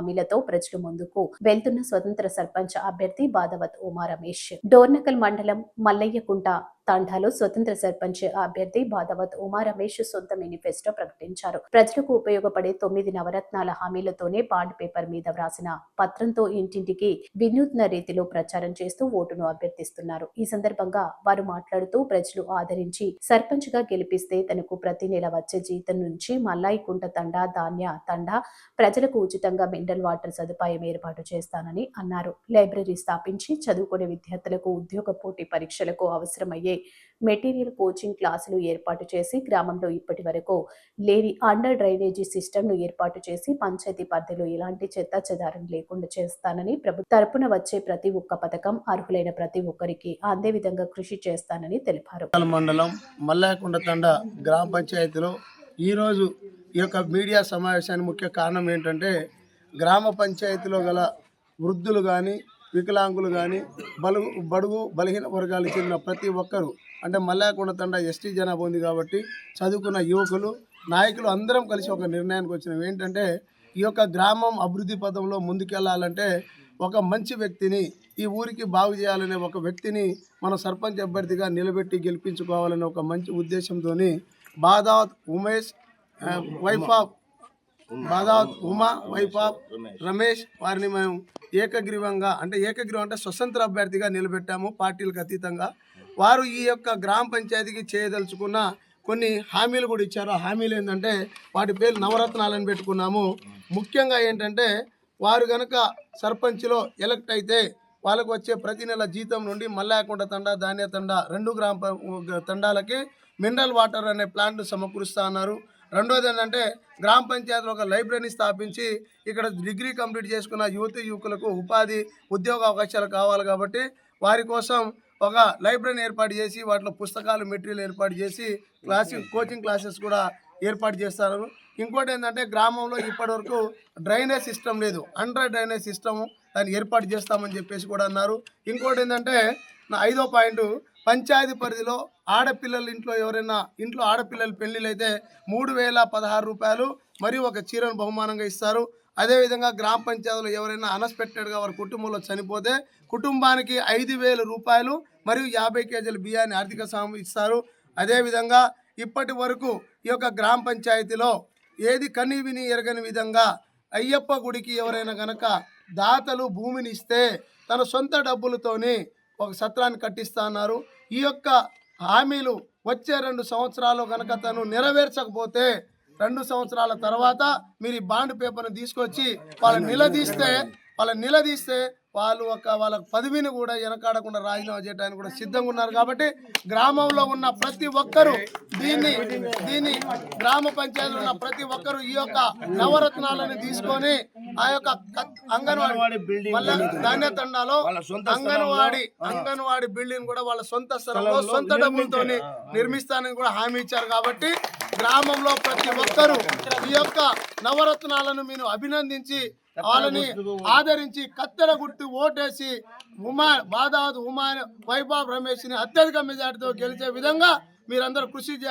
హామీలతో ప్రజలు ముందుకు వెళ్తున్న స్వతంత్ర సర్పంచ్ అభ్యర్థి బాధవత్ ఉమా రమేష్ డోర్నకల్ మండలం మల్లయ్యకుంట తాండాలో స్వతంత్ర సర్పంచ్ అభ్యర్థి బాధవత్ ఉమా రమేష్ సొంత మేనిఫెస్టో ప్రకటించారు. ప్రజలకు ఉపయోగపడే తొమ్మిది నవరత్నాల హామీలతోనే బాండ్ పేపర్ మీద వ్రాసిన పత్రంతో ఇంటింటికి వినూత్న రీతిలో ప్రచారం చేస్తూ ఓటును అభ్యర్థిస్తున్నారు. ఈ సందర్భంగా వారు మాట్లాడుతూ ప్రజలు ఆదరించి సర్పంచ్గా గెలిపిస్తే తనకు ప్రతి నెల వచ్చే జీతం నుంచి మల్లాయి కుంట తండా ధాన్య తండా ప్రజలకు ఉచితంగా మినరల్ వాటర్ సదుపాయం ఏర్పాటు చేస్తానని అన్నారు. లైబ్రరీ స్థాపించి చదువుకునే విద్యార్థులకు ఉద్యోగ పోటీ పరీక్షలకు అవసరమయ్యే మెటీరియల్ కోచింగ్ క్లాసులు ఏర్పాటు చేసి గ్రామంలో ఇప్పటి వరకు లేని అండర్ డ్రైనేజీ సిస్టమ్ను ఏర్పాటు చేసి పంచాయతీ పరిధిలో ఎలాంటి చెత్త చెదారం లేకుండా చేస్తానని ప్రభు తరపున వచ్చే ప్రతి ఒక్క పథకం అర్హులైన ప్రతి ఒక్కరికి అందే విధంగా కృషి చేస్తానని తెలిపారు. మండలం మల్లాయకొండ తండ గ్రామ పంచాయతీలో ఈరోజు ఈ యొక్క మీడియా సమావేశానికి ముఖ్య కారణం ఏంటంటే గ్రామ పంచాయతీలో గల వృద్ధులు కానీ వికలాంగులు కానీ బలుగు బడుగు బలహీన వర్గాలకు చెందిన ప్రతి ఒక్కరూ అంటే మల్లాకొండ తండ ఎస్టీ జనాభా ఉంది కాబట్టి చదువుకున్న యువకులు నాయకులు అందరం కలిసి ఒక నిర్ణయానికి వచ్చినాం. ఏంటంటే ఈ యొక్క గ్రామం అభివృద్ధి పథంలో ముందుకెళ్ళాలంటే ఒక మంచి వ్యక్తిని ఈ ఊరికి బాగు చేయాలనే ఒక వ్యక్తిని మన సర్పంచ్ అభ్యర్థిగా నిలబెట్టి గెలిపించుకోవాలనే ఒక మంచి ఉద్దేశంతో Badavath Umesh wife of Badavath Uma wife of Ramesh వారిని మేము ఏకగ్రీవంగా అంటే ఏకగ్రీవం అంటే స్వతంత్ర అభ్యర్థిగా నిలబెట్టాము పార్టీలకు అతీతంగా. వారు ఈ యొక్క గ్రామ పంచాయతీకి చేయదలుచుకున్న కొన్ని హామీలు కూడా ఇచ్చారు. ఆ హామీలు ఏంటంటే వాటి పేరు నవరత్నాలని పెట్టుకున్నాము. ముఖ్యంగా ఏంటంటే వారు కనుక సర్పంచ్లో ఎలక్ట్ అయితే వాళ్ళకు వచ్చే ప్రతి నెల జీతం నుండి మల్లాయకుంట తండా ధాన్య తండా రెండు గ్రామ తండాలకి మినరల్ వాటర్ అనే ప్లాంట్ సమకూరుస్తా అన్నారు. రెండోది ఏంటంటే గ్రామ పంచాయతీలో ఒక లైబ్రరీని స్థాపించి ఇక్కడ డిగ్రీ కంప్లీట్ చేసుకున్న యువతి యువకులకు ఉపాధి ఉద్యోగ అవకాశాలు కావాలి కాబట్టి వారి కోసం ఒక లైబ్రరీని ఏర్పాటు చేసి వాటిలో పుస్తకాలు మెటీరియల్ ఏర్పాటు చేసి క్లాసింగ్ కోచింగ్ క్లాసెస్ కూడా ఏర్పాటు చేస్తారు. ఇంకోటి ఏంటంటే గ్రామంలో ఇప్పటివరకు డ్రైనేజ్ సిస్టమ్ లేదు. అండర్ డ్రైనేజ్ సిస్టమ్ దాన్ని ఏర్పాటు చేస్తామని చెప్పేసి కూడా అన్నారు. ఇంకోటి ఏంటంటే నా ఐదో పాయింట్ పంచాయతీ పరిధిలో ఆడపిల్లల ఇంట్లో ఎవరైనా ఇంట్లో ఆడపిల్లల పెళ్ళిళ్ళు అయితే మూడు వేల పదహారు రూపాయలు మరియు ఒక చీరను బహుమానంగా ఇస్తారు. అదేవిధంగా గ్రామ పంచాయతీలో ఎవరైనా అన్ఎక్స్పెక్టెడ్గా వారి కుటుంబంలో చనిపోతే కుటుంబానికి ఐదు వేల రూపాయలు మరియు యాభై కేజీల బియ్యాన్ని ఆర్థిక సాయం ఇస్తారు. అదేవిధంగా ఇప్పటి వరకు ఈ యొక్క గ్రామ పంచాయతీలో ఏది కని విని ఎరగని విధంగా అయ్యప్ప గుడికి ఎవరైనా గనక దాతలు భూమిని ఇస్తే తన సొంత డబ్బులతోని ఒక సత్రాన్ని కట్టిస్తా అన్నారు. ఈ యొక్క హామీలు వచ్చే రెండు సంవత్సరాలు కనుక తను నెరవేర్చకపోతే రెండు సంవత్సరాల తర్వాత మీరు ఈ బాండ్ పేపర్ను తీసుకొచ్చి వాళ్ళని నిలదీస్తే వాళ్ళని నిలదీస్తే వాళ్ళు ఒక వాళ్ళ పదవిని కూడా వెనకాడకుండా రాజీనామా చేయడానికి కూడా సిద్ధంగా ఉన్నారు కాబట్టి గ్రామంలో ఉన్న ప్రతి ఒక్కరూ దీన్ని దీన్ని గ్రామ పంచాయతీలో ఉన్న ప్రతి ఒక్కరూ ఈ యొక్క నవరత్నాలను తీసుకొని ఆ యొక్క అంగన్వాడీ మళ్ళా ధాన్య తండాలో అంగన్వాడీ అంగన్వాడీ బిల్డింగ్ కూడా వాళ్ళ సొంత స్థలంలో సొంత డబ్బులతో నిర్మిస్తానని కూడా హామీ ఇచ్చారు కాబట్టి గ్రామంలో ప్రతి ఒక్కరూ ఈ యొక్క నవరత్నాలను మీరు అభినందించి వాళ్ళని ఆదరించి కత్తెర గుర్తు ఓటేసి ఉమా బాదావత్ ఉమా వైభవ్ రమేష్ని అత్యధిక మెజార్టీతో గెలిచే విధంగా మీరందరూ కృషి